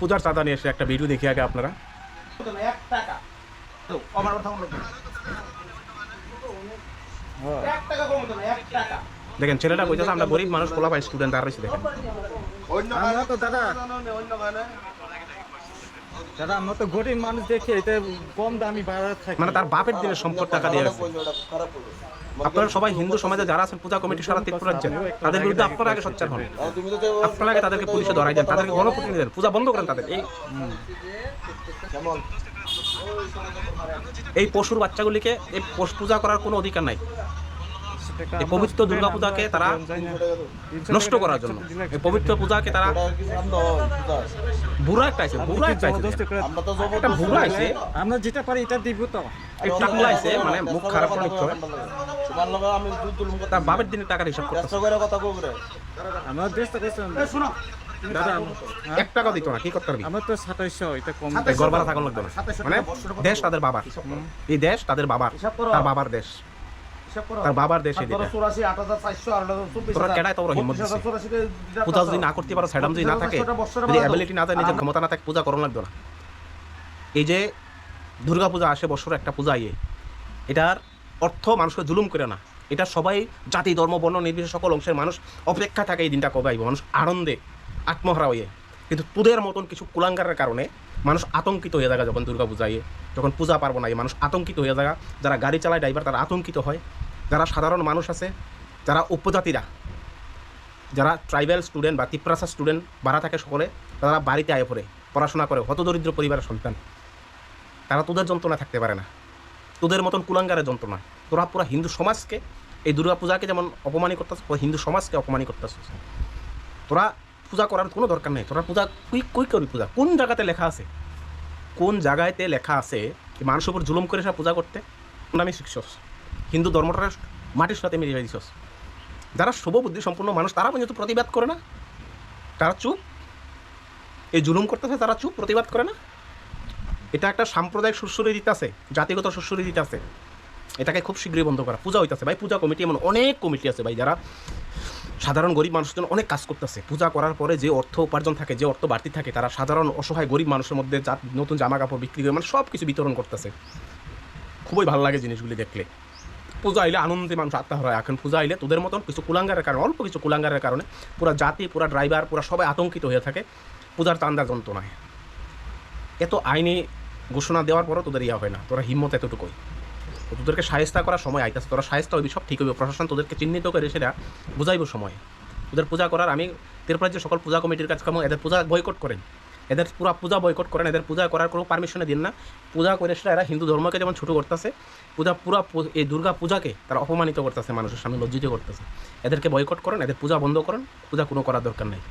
পূজার চাঁদা নিয়ে এসে একটা ভিডিও দেখি আগে আপনারা। এক টাকা আমার কথা এক টাকা কমতো না এক টাকা দেখেন ছেলেটা কইতেছে আমরা গরিব মানুষ পোলা পাই স্টুডেন্ট আর রয়েছে দেখেন। অন্য তো দাদা অন্য দাদা আমরা তো গরিব মানুষ দেখে এটা কম দামি বাজার থাকি। মানে তার বাপের দিনের সম্পদ টাকা দিয়ে গেছে আপনারা সবাই হিন্দু সমাজে যারা আছেন পূজা কমিটি সারা ত্রিপুরার জন্য তাদের বিরুদ্ধে আপনারা আগে সোচ্চার হন। আপনারা আগে তাদেরকে পুলিশে ধরাই দেন তাদেরকে গণপ্রতিনিধি দেন পূজা বন্ধ করেন তাদের। এই এই পশুর বাচ্চাগুলিকে এই পশু পূজা করার কোনো অধিকার নাই। এই পবিত্র দুর্গাপূজাকে তারা নষ্ট করার জন্য। এই পবিত্র পূজাকে তারা বুড়া একটা আছে বুড়া একটা আছে। আমরা একটা বুড়া আছে। আমরা যেটা পারি এটা দিব তো। টাকলা আছে মানে মুখ খারাপ করে। কথা তার বাপের দিনের টাকার হিসাব করতেছে। ব্যস্ত করে কথা কও করে আমরা দেশটা করছেন শুনো। এক টাকা দিত না কি করতে পারবি? আমরা তো সাতাইশশো এটা কম। এই থাকুন লাগবে না। মানে দেশ তাদের বাবার। এই দেশ তাদের বাবার তার বাবার দেশ। তার বাবার দেশ এই ধরো দেশ 84 8400 আর 24 তোরা কেডায় তোর হিম্মত পূজা যদি না করতে পারো স্যাডাম যদি না থাকে যদি অ্যাবিলিটি না থাকে নিজের ক্ষমতা না থাকে পূজা করো লাগবে না। এই যে দুর্গা পূজা আসে বছর একটা পূজা ইয়ে এটার অর্থ মানুষকে জুলুম করে না। এটা সবাই জাতি ধর্ম বর্ণ নির্বিশেষ সকল অংশের মানুষ অপেক্ষা থাকে এই দিনটা কবে আইব। মানুষ আনন্দে আত্মহারা হয়ে কিন্তু তোদের মতন কিছু কুলাঙ্গারের কারণে মানুষ আতঙ্কিত হয়ে যায় যখন দুর্গা পূজা ইয়ে যখন পূজা পার্বণ আইয়ে মানুষ আতঙ্কিত হয়ে যায় যারা গাড়ি চালায় ড্রাইভার তারা আতঙ্কিত হয়। যারা সাধারণ মানুষ আছে, যারা উপজাতিরা, যারা ট্রাইবাল স্টুডেন্ট বা তিপ্রাসা স্টুডেন্ট বাড়া থাকে সকলে, তারা বাড়িতে আয় পড়ে, পড়াশোনা করে হতদরিদ্র পরিবারের সন্তান। তারা তোদের যন্ত্রণা থাকতে পারে না। তোদের মতন কুলাঙ্গারের যন্ত্রণা। তোরা পুরা হিন্দু সমাজকে, এই দুর্গা পূজাকে যেমন অপমানি করতেছ হিন্দু সমাজকে অপমানি করতেছ। তোরা পূজা করার কোনো দরকার নেই। তোরা পূজা কুই কুই করবি পূজা? কোন জায়গাতে লেখা আছে? কোন জায়গাতে লেখা আছে মানুষের উপর জুলুম করে সে পূজা করতে আমি শিখছস হিন্দু ধর্মটা মাটির সাথে মিলিয়ে দিছস। যারা শুভবুদ্ধি সম্পূর্ণ মানুষ তারা পর্যন্ত প্রতিবাদ করে না? তারা চুপ এই জুলুম করতেছে তারা চুপ প্রতিবাদ করে না? এটা একটা সাম্প্রদায়িক দিতে আছে, জাতিগত দিতে আছে। এটাকে খুব শীঘ্রই বন্ধ করা পূজা হইতেছে ভাই, পূজা কমিটি এমন অনেক কমিটি আছে ভাই যারা সাধারণ গরিব মানুষের জন্য অনেক কাজ করতেছে। পূজা করার পরে যে অর্থ উপার্জন থাকে, যে অর্থ বাড়তি থাকে, তারা সাধারণ অসহায় গরিব মানুষের মধ্যে যা নতুন জামা কাপড় বিক্রি করে মানে সব কিছু বিতরণ করতেছে। খুবই ভালো লাগে জিনিসগুলি দেখলে। পূজা আইলে আনন্দে মানুষ আত্মহারা হয়। এখন পূজা আইলে তোদের মতন কিছু কুলাঙ্গারের কারণে, অল্প কিছু কুলাঙ্গারের কারণে পুরো জাতি, পুরো ড্রাইভার, পুরো সবাই আতঙ্কিত হয়ে থাকে। পূজার চান্দার যন্ত্রণায়। এত আইনি ঘোষণা দেওয়ার পরও তোদের ইয়া হয় না। তোরা হিম্মত এতটুকুই। তোদেরকে সাহেস্তা করার সময় আইতাছে, তোরা সাহেস্তা হইবি সব ঠিক হইবে প্রশাসন তোদেরকে চিহ্নিত করে সেটা বুঝাইব সময়। ওদের পূজা করার, আমি ত্রিপুরার যে সকল পূজা কমিটির কাছে কামো এদের পূজা বয়কট করেন। এদের পুরো পূজা বয়কট করেন, এদের পূজা করার কোনো পারমিশনে দিন না। পূজা করে সেটা এরা হিন্দু ধর্মকে যেমন ছোটো করতেছে, পূজা পুরা এই দুর্গা পূজাকে তারা অপমানিত করতেছে, মানুষের সামনে লজ্জিত করতেছে। এদেরকে বয়কট করেন, এদের পূজা বন্ধ করেন, পূজা কোনো করার দরকার নেই।